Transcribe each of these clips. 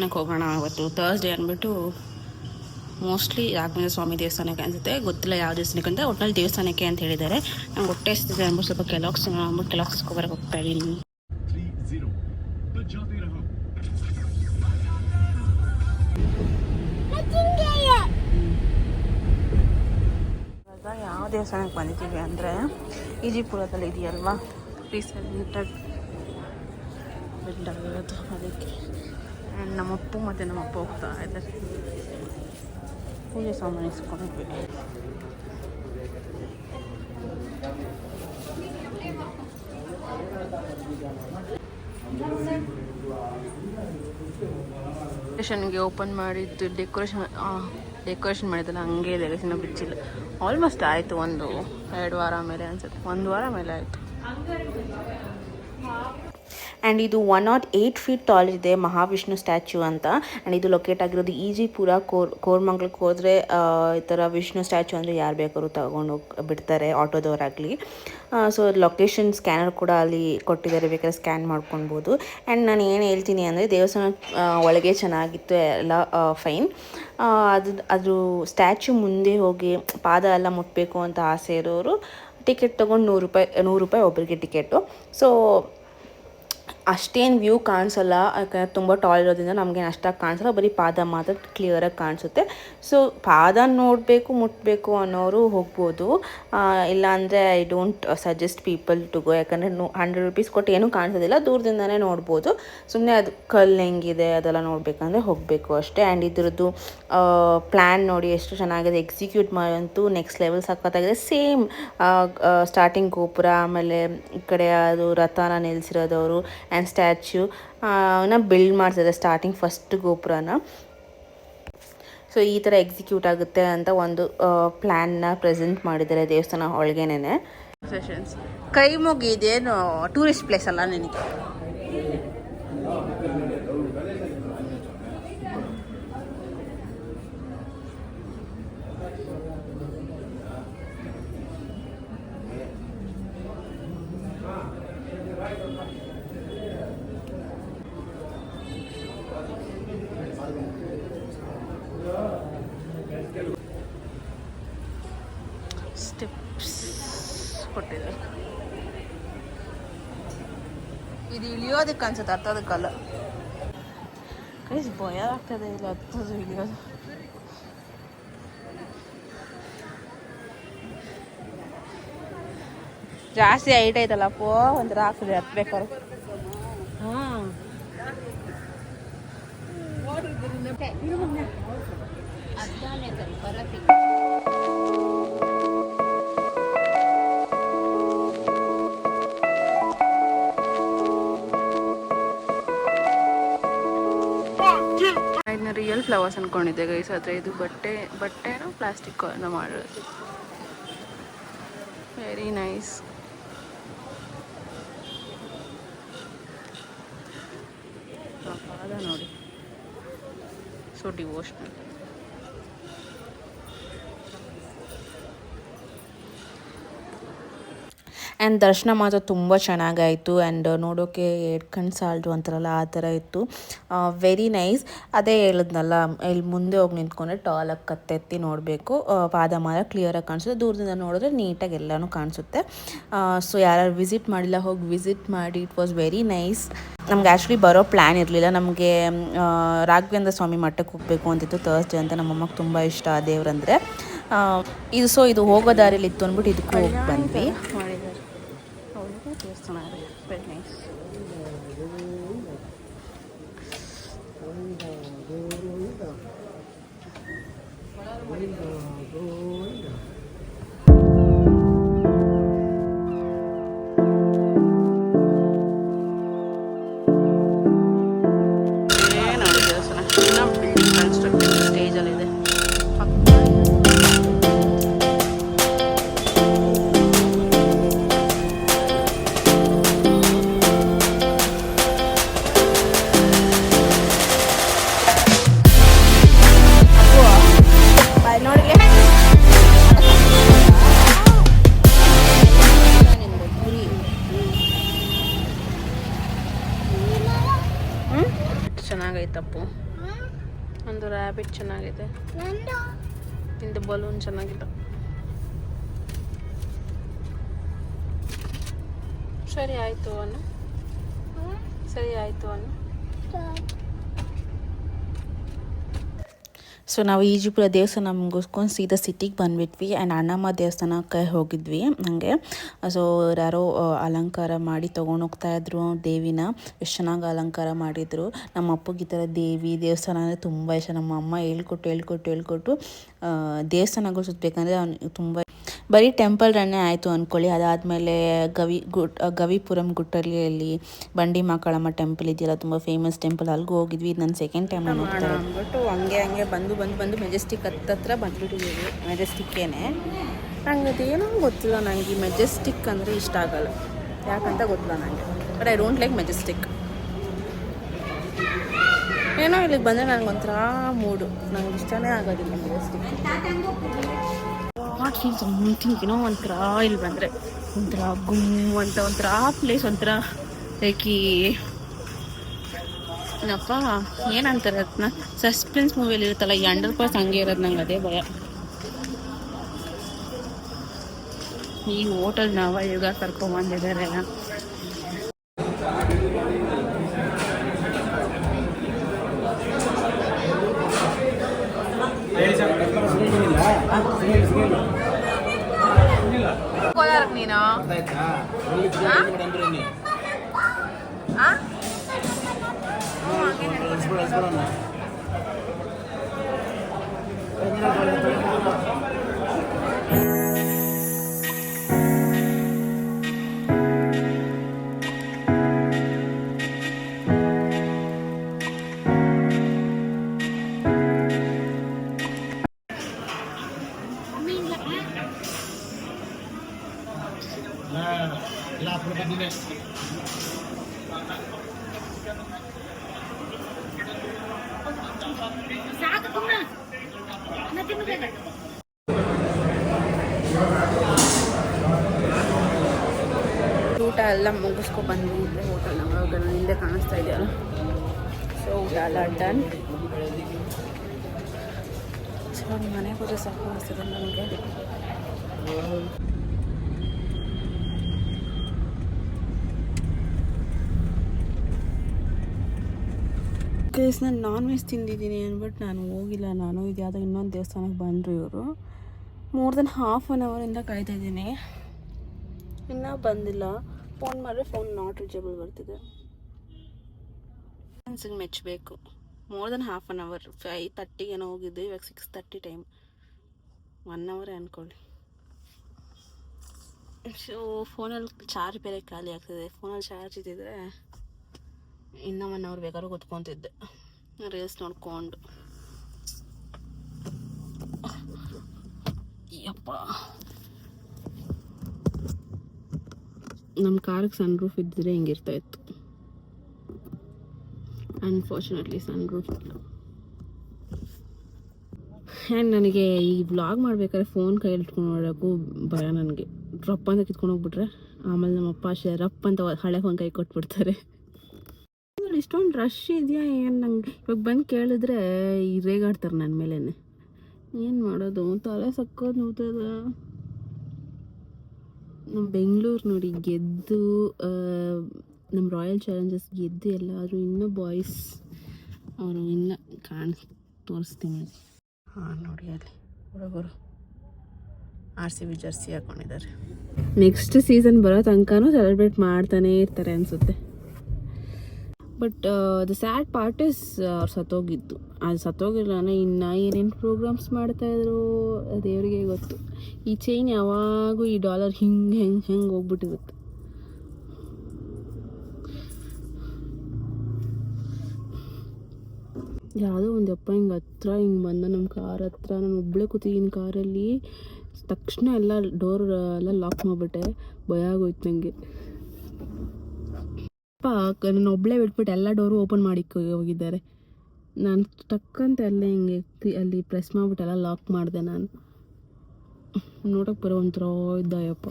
ದೇವಸ್ಥಾನಕ್ಕೆ ಹೋಗೋಣ ಅವತ್ತು ತರ್ಸ್ಡೇ ಅಂದ್ಬಿಟ್ಟು ಮೋಸ್ಟ್ಲಿ ರಾಘವೇಂದ್ರ ಸ್ವಾಮಿ ದೇವಸ್ಥಾನಕ್ಕೆ ಅನಿಸುತ್ತೆ ಗೊತ್ತಿಲ್ಲ ಯಾವ ದೇವಸ್ಥಾನಕ್ಕೆ ಅಂತ ಒಟ್ಟಿನಲ್ಲಿ ದೇವಸ್ಥಾನಕ್ಕೆ ಅಂತ ಹೇಳಿದ್ದಾರೆ. ನಂಗೆ ಹೊಟ್ಟೆ ಎಷ್ಟಿದೆ ಅಂದ್ಬಿಟ್ಟು ಸ್ವಲ್ಪ ಕೆಲೋಕ್ಸ್ ಅಂದ್ಬಿಟ್ಟು ಕೆಲೋಕ್ಸ್ ಬರೋಕೆ ಹೋಗ್ತಾ ಇದ್ದೀನಿ. ಯಾವ ದೇವಸ್ಥಾನಕ್ಕೆ ಬಂದಿದ್ದೀವಿ ಅಂದರೆ ಈಜಿಪುರದಲ್ಲಿ ಇದೆಯಲ್ವಾ? ರೀಸೆಂಟಾಗಿ ಅದಕ್ಕೆ. ಆ್ಯಂಡ್ ನಮ್ಮಪ್ಪ ಮತ್ತು ನಮ್ಮಪ್ಪ ಹೋಗ್ತಾ ಇದ್ದಾರೆ. ಪೂಜೆ ಸಾಮಾನು ಇಸ್ಕೊಂಡ್ವಿ ಡೆಕೋರೇಷನ್ಗೆ ಓಪನ್ ಮಾಡಿದ್ದು ಡೆಕೋರೇಷನ್ ಡೆಕೋರೇಷನ್ ಮಾಡಿದ್ದಲ್ಲ ಹಂಗೆ ಇದೆ ಇನ್ನೂ ಬಿಚ್ಚಿಲ್ಲ. ಆಲ್ಮೋಸ್ಟ್ ಆಯಿತು ಒಂದು ಎರಡು ವಾರ ಮೇಲೆ ಅನ್ಸುತ್ತೆ. ಒಂದು ವಾರ ಮೇಲೆ ಆಯಿತು. ಆ್ಯಂಡ್ ಇದು one naught eight feet tall ಇದೆ, ಮಹಾವಿಷ್ಣು ಸ್ಟ್ಯಾಚ್ಯೂ ಅಂತ. ಆ್ಯಂಡ್ ಇದು ಲೊಕೇಟ್ ಆಗಿರೋದು ಈಜಿ ಈಜಿಪುರ, ಕೋರ್, ಕೋರ್ಮಂಗ್ಲಕ್ಕೆ ಹೋದರೆ ಈ ಥರ ವಿಷ್ಣು ಸ್ಟ್ಯಾಚ್ಯೂ ಅಂದರೆ ಯಾರು ಬೇಕಾದ್ರು ತಗೊಂಡು ಹೋಗಿ ಬಿಡ್ತಾರೆ, ಆಟೋದವರಾಗಲಿ. ಸೊ ಲೊಕೇಶನ್ ಸ್ಕ್ಯಾನರ್ ಕೂಡ ಅಲ್ಲಿ ಕೊಟ್ಟಿದ್ದಾರೆ, ಬೇಕಾದ್ರೆ ಸ್ಕ್ಯಾನ್ ಮಾಡ್ಕೊಳ್ಬೋದು ಆ್ಯಂಡ್ ನಾನು ಏನು ಹೇಳ್ತೀನಿ ಅಂದರೆ ದೇವಸ್ಥಾನ ಒಳಗೆ ಚೆನ್ನಾಗಿತ್ತು, ಎಲ್ಲ ಫೈನ್ ಅದು ಅದು ಸ್ಟ್ಯಾಚ್ಯೂ ಮುಂದೆ ಹೋಗಿ ಪಾದ ಎಲ್ಲ ಮುಟ್ಟಬೇಕು ಅಂತ ಆಸೆ ಇರೋರು ಟಿಕೆಟ್ ತೊಗೊಂಡು ನೂರು ರೂಪಾಯಿ ನೂರು ರೂಪಾಯಿ ಒಬ್ಬರಿಗೆ ಟಿಕೆಟು ಸೊ ಅಷ್ಟೇನು ವ್ಯೂ ಕಾಣಿಸಲ್ಲ, ಯಾಕಂದರೆ ತುಂಬ ಟಾಲ್ ಇರೋದ್ರಿಂದ ನಮಗೇನು ಅಷ್ಟಾಗಿ ಕಾಣಿಸಲ್ಲ, ಬರೀ ಪಾದ ಮಾತ್ರ ಕ್ಲಿಯರಾಗಿ ಕಾಣಿಸುತ್ತೆ. ಸೊ ಪಾದ ನೋಡಬೇಕು ಮುಟ್ಟಬೇಕು ಅನ್ನೋರು ಹೋಗ್ಬೋದು. ಇಲ್ಲಾಂದರೆ I don't suggest people to go ಯಾಕಂದರೆ ನೋ ಹಂಡ್ರೆಡ್ ರುಪೀಸ್ ಕೊಟ್ಟು ಏನೂ ಕಾಣಿಸೋದಿಲ್ಲ, ದೂರದಿಂದನೇ ನೋಡ್ಬೋದು. ಸುಮ್ಮನೆ ಅದು ಕಲ್ಲು ಹೆಂಗಿದೆ, ಅದೆಲ್ಲ ನೋಡಬೇಕಂದ್ರೆ ಹೋಗಬೇಕು ಅಷ್ಟೇ. ಆ್ಯಂಡ್ ಇದ್ರದ್ದು ಪ್ಲ್ಯಾನ್ ನೋಡಿ ಎಷ್ಟು ಚೆನ್ನಾಗಿದೆ ಎಕ್ಸಿಕ್ಯೂಟ್ ಮಾಡೋಂತೂ ನೆಕ್ಸ್ಟ್ ಲೆವೆಲ್ ಸಕ್ಕತ್ತಾಗಿದೆ ಸೇಮ್ ಸ್ಟಾರ್ಟಿಂಗ್ ಗೋಪುರ, ಆಮೇಲೆ ಈ ಕಡೆ ಅದು ರಥನ ನಿಲ್ಲಿಸಿರೋದವರು ಆ್ಯಂಡ್ ಸ್ಟ್ಯಾಚ್ಯೂ ನ ಬಿಲ್ಡ್ ಮಾಡ್ತಿದ್ದಾರೆ ಸ್ಟಾರ್ಟಿಂಗ್ ಫಸ್ಟ್ ಗೋಪುರನ. ಸೊ ಈ ಥರ ಎಕ್ಸಿಕ್ಯೂಟ್ ಆಗುತ್ತೆ ಅಂತ ಒಂದು ಪ್ಲ್ಯಾನ್ನ ಪ್ರೆಸೆಂಟ್ ಮಾಡಿದ್ದಾರೆ ದೇವಸ್ಥಾನ ಒಳಗೇನೆ ಕೈ ಮುಗಿದೇನು ಟೂರಿಸ್ಟ್ ಪ್ಲೇಸ್ ಅಲ್ಲ ನಿನಗೆ? ಕೊಟ್ಟಿದ್ದಾರೆ ಇದು ಇಳಿಯೋದಕ್ಕೆ ಅನ್ಸುತ್ತೆ ಹತ್ತೋದಕ್ಕಲ್ಲ ಕೈಸ್ ಭಯ ಆಗ್ತದೆ ಇಲ್ಲ ಹತ್ತೋದು ಇಳಿಯೋದು. ಜಾಸ್ತಿ ಹೈಟ್ ಐತಲ್ಲಪ್ಪ ಒಂಥರ ಆಗ್ತದೆ ಹತ್ಬೇಕಾದ್ರೆ ಹಾಂ. ಇದನ್ನ ಫ್ಲವರ್ಸ್ ಅನ್ಕೊಂಡಿದ್ದೆ ಗೈಸ್ ಆದರೆ ಇದು ಬಟ್ಟೆ ಬಟ್ಟೆನೋ ಪ್ಲಾಸ್ಟಿಕ್ ಮಾಡಿರೋದು. ವೆರಿ ನೈಸ್ ನೋಡಿ. ಸೊ ಡಿವೋಷ್ನಲ್ ಆ್ಯಂಡ್ ದರ್ಶನ ಮಾತ್ರ ತುಂಬ ಚೆನ್ನಾಗಾಯಿತು ಆ್ಯಂಡ್ ನೋಡೋಕ್ಕೆ ಕಣ್ಣು ಸಾಲ್ದು ಅಂತಾರಲ್ಲ, ಆ ಥರ ಇತ್ತು. ವೆರಿ ನೈಸ್ ಅದೇ ಹೇಳಿದ್ನಲ್ಲ, ಇಲ್ಲಿ ಮುಂದೆ ಹೋಗಿ ನಿಂತ್ಕೊಂಡ್ರೆ ಟಾಲಾಗಿ ಕತ್ತೆತ್ತಿ ನೋಡಬೇಕು. ಪಾದ ಮಾತ್ರ ಕ್ಲಿಯರಾಗಿ ಕಾಣಿಸುತ್ತೆ. ದೂರದಿಂದ ನೋಡಿದ್ರೆ ನೀಟಾಗಿ ಎಲ್ಲನೂ ಕಾಣಿಸುತ್ತೆ. ಸೊ ಯಾರು ವಿಸಿಟ್ ಮಾಡಿಲ್ಲ, ಹೋಗಿ ವಿಸಿಟ್ ಮಾಡಿ ಇಟ್ ವಾಸ್ ವೆರಿ ನೈಸ್ ನಮ್ಗೆ ಆ್ಯಕ್ಚುಲಿ ಬರೋ ಪ್ಲ್ಯಾನ್ ಇರಲಿಲ್ಲ. ನಮಗೆ ರಾಘವೇಂದ್ರ ಸ್ವಾಮಿ ಮಠಕ್ಕೆ ಹೋಗಬೇಕು ಅಂತಿತ್ತು ತರ್ಸ್ಡೇ ಅಂತ ನಮ್ಮಮ್ಮಗೆ ತುಂಬ ಇಷ್ಟ ಆ ದೇವ್ರಂದರೆ. ಇದು ಸೊ ಇದು ಹೋಗೋ ದಾರಿಲಿ ಇತ್ತು ಅಂದ್ಬಿಟ್ಟು ಇದಕ್ಕೂ ಹೋಗಿ ಬಂದ್ವಿ. ರ್ಯಾಬಿಟ್ ಚೆನ್ನಾಗಿದೆ. ಇಂದು ಬಲೂನ್ ಚೆನ್ನಾಗಿದೆ. ಸರಿ ಆಯಿತು ಅನ್ನು ಸರಿ ಆಯಿತು ಅನ್ನು ಸೊ ನಾವು ಈಜಿಪುರ ದೇವಸ್ಥಾನ ಮುಗಿಸ್ಕೊಂಡು ಸೀದಾ ಸಿಟಿಗೆ ಬಂದ್ಬಿಟ್ವಿ. ಆ್ಯಂಡ್ ಅಣ್ಣಮ್ಮ ದೇವಸ್ಥಾನಕ್ಕೆ ಹೋಗಿದ್ವಿ ಹಾಗೆ ಸೊ ಯಾರೋ ಅಲಂಕಾರ ಮಾಡಿ ತೊಗೊಂಡು ಹೋಗ್ತಾ ಇದ್ರು ದೇವಿನ. ಎಷ್ಟು ಚೆನ್ನಾಗಿ ಅಲಂಕಾರ ಮಾಡಿದರು. ನಮ್ಮ ಅಪ್ಪಗೆ ಈ ಥರ ದೇವಿ, ದೇವಸ್ಥಾನ ಅಂದರೆ ತುಂಬ ಇಷ್ಟ. ನಮ್ಮ ಅಮ್ಮ ಹೇಳ್ಕೊಟ್ಟು ಹೇಳ್ಕೊಟ್ಟು ಹೇಳ್ಕೊಟ್ಟು ದೇವಸ್ಥಾನಗಳು ಸುತ್ತಬೇಕಂದ್ರೆ ಅವ್ನಿಗೆ ತುಂಬ ಬರೀ ಟೆಂಪಲ್ ರನ್ನೇ ಆಯಿತು ಅಂದ್ಕೊಳ್ಳಿ ಅದಾದಮೇಲೆ ಗವಿ ಗುಟ್ ಗವಿಪುರಂ ಗುಟ್ಟಲಿಯಲ್ಲಿ ಬಂಡಿ ಮಾಕಾಳಮ್ಮ ಟೆಂಪಲ್ ಇದೆಯಲ್ಲ, ತುಂಬ ಫೇಮಸ್ ಟೆಂಪಲ್ ಅಲ್ಲಿಗೂ ಹೋಗಿದ್ವಿ. ಇದು ನನ್ನ ಸೆಕೆಂಡ್ ಟೈಮ್ ಹೋಗ್ತಾ ಅಂದ್ಬಿಟ್ಟು ಹಂಗೆ ಹಂಗೆ ಬಂದು ಬಂದು ಬಂದು ಮೆಜೆಸ್ಟಿಕ್ ಹತ್ತತ್ರ ಬಂದ್ಬಿಟ್ಟಿದ್ದೀವಿ ಮೆಜೆಸ್ಟಿಕ್ಕೇನೆ ನಂಗೆ ಅದೇನೋ ಗೊತ್ತಿಲ್ಲ ನನಗೆ ಈ ಮೆಜೆಸ್ಟಿಕ್ ಅಂದರೆ ಇಷ್ಟ ಆಗಲ್ಲ. ಯಾಕಂತ ಗೊತ್ತಿಲ್ಲ ನನಗೆ but I don't like Majestic ಏನೋ ಇಲ್ಲಿಗೆ ಬಂದರೆ ನನಗೊಂಥರ ಮೂಡು ನಂಗೆ ಇಷ್ಟನೇ ಆಗೋದಿಲ್ಲ ಮೆಜೆಸ್ಟಿಕ್ ವಾಟ್ ಫೀಲ್ ಸಮಥಿಂಗ್ ಏನೋ ಒಂಥರ ಇಲ್ಲಿ ಬಂದರೆ. ಒಂಥರ ಗುಮ್ ಅಂತ, ಒಂಥರ ಪ್ಲೇಸ್ ಒಂಥರ ಲೈಕ್ ಈ ಏನಪ್ಪ ಏನಂತಾರೆ ಅದನ್ನ ಸಸ್ಪೆನ್ಸ್ ಮೂವಿಯಲ್ಲಿ ಇರುತ್ತಲ್ಲ, ಈ ಅಂಡರ್ ಪಾಸ್ ಹಂಗೆ ಇರೋದು ನಂಗೆ ಅದೇ ಭಯ. ಈ ಹೋಟೆಲ್ ನಾವ ಈಗ ಕರ್ಕೊಂಬಂದಿದ್ದಾರೆ ಊಟ ಎಲ್ಲ ಮುಗಿಸ್ಕೊ ಬಂದಿದ್ದೆ ಹೋಟೆಲ್ ನಮಗೆ ಹಿಂದೆ ಕಾಣಿಸ್ತಾ ಇದೆಯಲ್ಲ? ಸೊ ಊಟ ಎಲ್ಲ ಡನ್ ಸೊ ಮನೆಗೆ ಹೋದ್ರೆ ಸಾಕು ಅನಿಸ್ತದೆ ನನಗೆ. ಕೇಸ್ ನಾನು ನಾನ್ ವೆಜ್ ತಿಂದಿದ್ದೀನಿ ಅಂದ್ಬಿಟ್ಟು ನಾನು ಹೋಗಿಲ್ಲ. ನಾನು ಇದು ಯಾವುದೋ ಇನ್ನೊಂದು ದೇವಸ್ಥಾನಕ್ಕೆ ಬಂದರು ಇವರು. ಮೋರ್ ದೆನ್ ಹಾಫ್ ಆನ್ ಅವರಿಂದ ಕಾಯ್ತಾ ಇದ್ದೀನಿ. ಇನ್ನೂ ಬಂದಿಲ್ಲ. ಫೋನ್ ಮಾಡಿದ್ರೆ ಫೋನ್ ನಾಟ್ ರೀಚೇಬಲ್ ಬರ್ತಿದೆ. ಫ್ರೆಂಡ್ಸಿಗೆ ಮೆಚ್ಚಬೇಕು more than half an hour five ತರ್ಟಿಗೇನೋ ಹೋಗಿದ್ದು. ಇವಾಗ ಸಿಕ್ಸ್ ತರ್ಟಿ ಟೈಮ್ ಒನ್ ಅವರೇ ಅಂದ್ಕೊಳ್ಳಿ ಸೊ ಫೋನಲ್ಲಿ ಚಾರ್ಜ್ ಬೇರೆ ಖಾಲಿ ಆಗ್ತದೆ. ಫೋನಲ್ಲಿ ಚಾರ್ಜ್ ಇದ್ದಿದ್ರೆ ಇನ್ನೂ ಒನ್ ಅವ್ರು ಬೇಕಾದ್ರೂ ಕೂತ್ಕೊತಿದ್ದೆ. ರೇಸ್ ನೋಡ್ಕೊಂಡು. ಯಪ್ಪ. ನಮ್ಮ ಕಾರ್ಗೆ ಸನ್ ರೂಫ್ ಇದ್ದರೆ ಹಿಂಗಿರ್ತಾ ಇತ್ತು. ಅನ್ಫಾರ್ಚುನೇಟ್ಲಿ ಸನ್ ರೂಫ್ ಇಲ್ಲ. ಆ್ಯಂಡ್ ನನಗೆ ಈ ಬ್ಲಾಗ್ ಮಾಡ್ಬೇಕಾದ್ರೆ ಫೋನ್ ಕೈಯಲ್ಲಿ ಇಟ್ಕೊಂಡು ನೋಡೋಕ್ಕೂ ಭಯ ನನಗೆ. ರಪ್ಪ ಅಂತ ಕಿತ್ಕೊಂಡು ಹೋಗ್ಬಿಟ್ರೆ, ಆಮೇಲೆ ನಮ್ಮ ಅಪ್ಪ ಅಷ್ಟೇ ರಪ್ ಅಂತ ಹಳೆ ಫೋನ್ ಕೈ ಕೊಟ್ಬಿಡ್ತಾರೆ. ಇಷ್ಟೊಂದು ರಶ್ ಇದೆಯಾ ಏನು ನಂಗೆ? ಇವಾಗ ಬಂದು ಕೇಳಿದ್ರೆ ಈ ರೇಗಾಡ್ತಾರೆ ನನ್ನ ಮೇಲೇ ಏನು ಮಾಡೋದು? ತಲೆ ಸಕ್ಕೋದು ನೋಡ್ತದ ನಮ್ಮ ಬೆಂಗಳೂರು ನೋಡಿ ಗೆದ್ದು ನಮ್ಮ ರಾಯಲ್ ಚಾಲೆಂಜರ್ಸ್ ಗೆದ್ದು ಎಲ್ಲಾದರೂ ಇನ್ನೂ ಬಾಯ್ಸ್ ಅವರು ಇನ್ನೂ ಕಾಣ್ ತೋರಿಸ್ತೀನಿ ಹಾಂ ನೋಡಿ ಅಲ್ಲಿ. ಹುಡುಗರು. ಆರ್ ಸಿ ಬಿ ಜರ್ಸಿ ಹಾಕೊಂಡಿದ್ದಾರೆ. ನೆಕ್ಸ್ಟ್ ಸೀಸನ್ ಬರೋ ತನಕನೂ ಸೆಲೆಬ್ರೇಟ್ ಮಾಡ್ತಾನೇ ಇರ್ತಾರೆ ಅನಿಸುತ್ತೆ. But the sad part is ಅವ್ರು ಸತ್ತೋಗಿದ್ದು. ಅದು ಸತ್ತೋಗಿಲ್ಲ ಇನ್ನು ಏನೇನು ಪ್ರೋಗ್ರಾಮ್ಸ್ ಮಾಡ್ತಾಯಿದ್ರು ದೇವರಿಗೆ ಗೊತ್ತು. ಈ ಚೈನ್ ಯಾವಾಗೂ ಈ ಡಾಲರ್ ಹಿಂಗೆ, ಹೆಂಗೆ ಹೆಂಗೆ ಹೋಗ್ಬಿಟ್ಟಿರುತ್ತೆ. ಯಾವುದೋ ಒಂದು ಅಪ್ಪ ಹಿಂಗೆ ಹತ್ರ ಹಿಂಗೆ ಬಂದ ನಮ್ಮ ಕಾರ್ ಹತ್ರ. ನಾನು ಒಬ್ಬಳೇ ಕೂತಿದ್ದೀನಿ ಕಾರಲ್ಲಿ. ತಕ್ಷಣ ಎಲ್ಲ ಡೋರ್ ಎಲ್ಲ ಲಾಕ್ ಮಾಡಿಬಿಟ್ಟೆ. ಭಯ ಆಗೋಯ್ತು ನನಗೆ ಅಪ್ಪ ನನ್ನ ಒಬ್ಬಳೇ ಬಿಟ್ಬಿಟ್ಟು ಎಲ್ಲ ಡೋರು ಓಪನ್ ಮಾಡಿ ಹೋಗಿದ್ದಾರೆ. ನಾನು ಟಕ್ಕಂತ ಅಲ್ಲೇ ಹಿಂಗೆ ಅಲ್ಲಿ ಪ್ರೆಸ್ ಮಾಡಿಬಿಟ್ಟು ಎಲ್ಲ ಲಾಕ್ ಮಾಡಿದೆ ನಾನು. ನೋಡೋಕೆ ಬರೋ ಒಂಥರ ಇದ್ದಾಯಪ್ಪ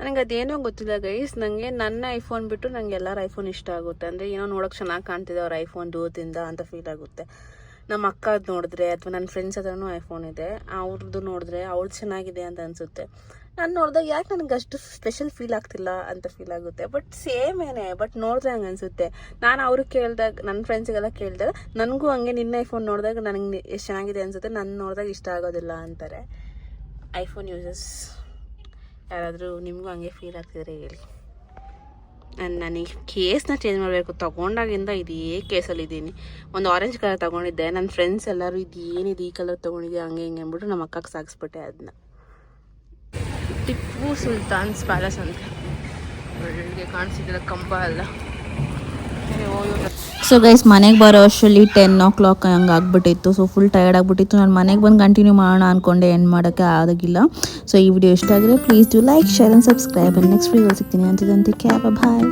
ನನಗೆ ಅದೇನೋ ಗೊತ್ತಿಲ್ಲ ಗೈಸ್. ನನಗೆ ನನ್ನ ಐಫೋನ್ ಬಿಟ್ಟು ನನಗೆ ಎಲ್ಲರ ಐಫೋನ್ ಇಷ್ಟ ಆಗುತ್ತೆ. ಅಂದರೆ ಏನೋ ನೋಡೋಕೆ ಚೆನ್ನಾಗಿ ಕಾಣ್ತಿದೆ ಅವ್ರ ಐಫೋನ್ ದೂರದಿಂದ ಅಂತ ಫೀಲ್ ಆಗುತ್ತೆ. ನಮ್ಮ ಅಕ್ಕದ್ ನೋಡಿದ್ರೆ ಅಥವಾ ನನ್ನ ಫ್ರೆಂಡ್ಸ್ ಹತ್ರನೂ ಐಫೋನ್ ಇದೆ. ಅವ್ರದ್ದು ನೋಡಿದ್ರೆ ಅವ್ಳು ಚೆನ್ನಾಗಿದೆ ಅಂತ ಅನಿಸುತ್ತೆ. ನಾನು ನೋಡಿದಾಗ ಯಾಕೆ ನನಗೆ ಅಷ್ಟು ಸ್ಪೆಷಲ್ ಫೀಲ್ ಆಗ್ತಿಲ್ಲ ಅಂತ ಫೀಲ್ ಆಗುತ್ತೆ. ಬಟ್ ಸೇಮ್ ಏನೇ ಬಟ್ ನೋಡಿದ್ರೆ ಹಂಗೆ ಅನಿಸುತ್ತೆ. ನಾನು ಅವ್ರಿಗೆ ಕೇಳಿದಾಗ ನನ್ನ ಫ್ರೆಂಡ್ಸಿಗೆಲ್ಲ ಕೇಳಿದಾಗ, ನನಗೂ ಹಂಗೆ ನಿನ್ನ ಐಫೋನ್ ನೋಡಿದಾಗ ನನಗೆ ಎಷ್ಟು ಚೆನ್ನಾಗಿದೆ ಅನಿಸುತ್ತೆ ನನ್ನ ನೋಡಿದಾಗ ಇಷ್ಟ ಆಗೋದಿಲ್ಲ ಅಂತಾರೆ. ಐಫೋನ್ ಯೂಸಸ್ ಯಾರಾದರೂ ನಿಮಗೂ ಹಂಗೆ ಫೀಲ್ ಆಗ್ತಿದ್ರೆ ಹೇಳಿ. ನಾನು ನನಗೆ ಕೇಸ್ನ ಚೇಂಜ್ ಮಾಡಬೇಕು, ತೊಗೊಂಡಾಗಿಂದ ಇದೇ ಕೇಸಲ್ಲಿ ಇದ್ದೀನಿ. ಒಂದು ಆರೆಂಜ್ ಕಲರ್ ತೊಗೊಂಡಿದ್ದೆ ನನ್ನ ಫ್ರೆಂಡ್ಸ್ ಎಲ್ಲರೂ ಇದೇನಿದೆ, ಈ ಕಲರ್ ತೊಗೊಂಡಿದ್ದೆ ಹಂಗೆ ಹಿಂಗೆ ಅಂದ್ಬಿಟ್ಟು ನಮ್ಮ ಅಕ್ಕಗೆ ಸಾಗಿಸ್ಬಿಟ್ಟೆ ಅದನ್ನ ಟಿಪ್ಪು ಸುಲ್ತಾನ್ಸ್ ಪ್ಯಾಲೇಸ್ ಅಂತ. ಒಳ್ಳೆ ಕಾಣಿಸಿದ್ರೆ ಕಂಬ ಎಲ್ಲ. ಸೊ ಗೈಸ್ ಮನೆಗೆ ಬರೋ ಅಷ್ಟರಲ್ಲಿ ಟೆನ್ ಓ ಕ್ಲಾಕ್ ಹಂಗೆ ಆಗ್ಬಿಟ್ಟಿತ್ತು. ಸೊ ಫುಲ್ ಟಯರ್ಡ್ ಆಗಿಬಿಟ್ಟಿತ್ತು. ನಾನು ಮನೆಗೆ ಬಂದು ಕಂಟಿನ್ಯೂ ಮಾಡೋಣ ಅಂದ್ಕೊಂಡೆ ಎಂಡ್ ಮಾಡೋಕ್ಕೆ ಆದಾಗಿಲ್ಲ. ಸೊ ಈ ವಿಡಿಯೋ ಇಷ್ಟ ಆಗಿದ್ರೆ please do like share and subscribe next video ಸಿಗ್ತೀನಿ. ಅಂತಿದಂತೆ ಕ್ಯಾಬ್ ಬಾಯ್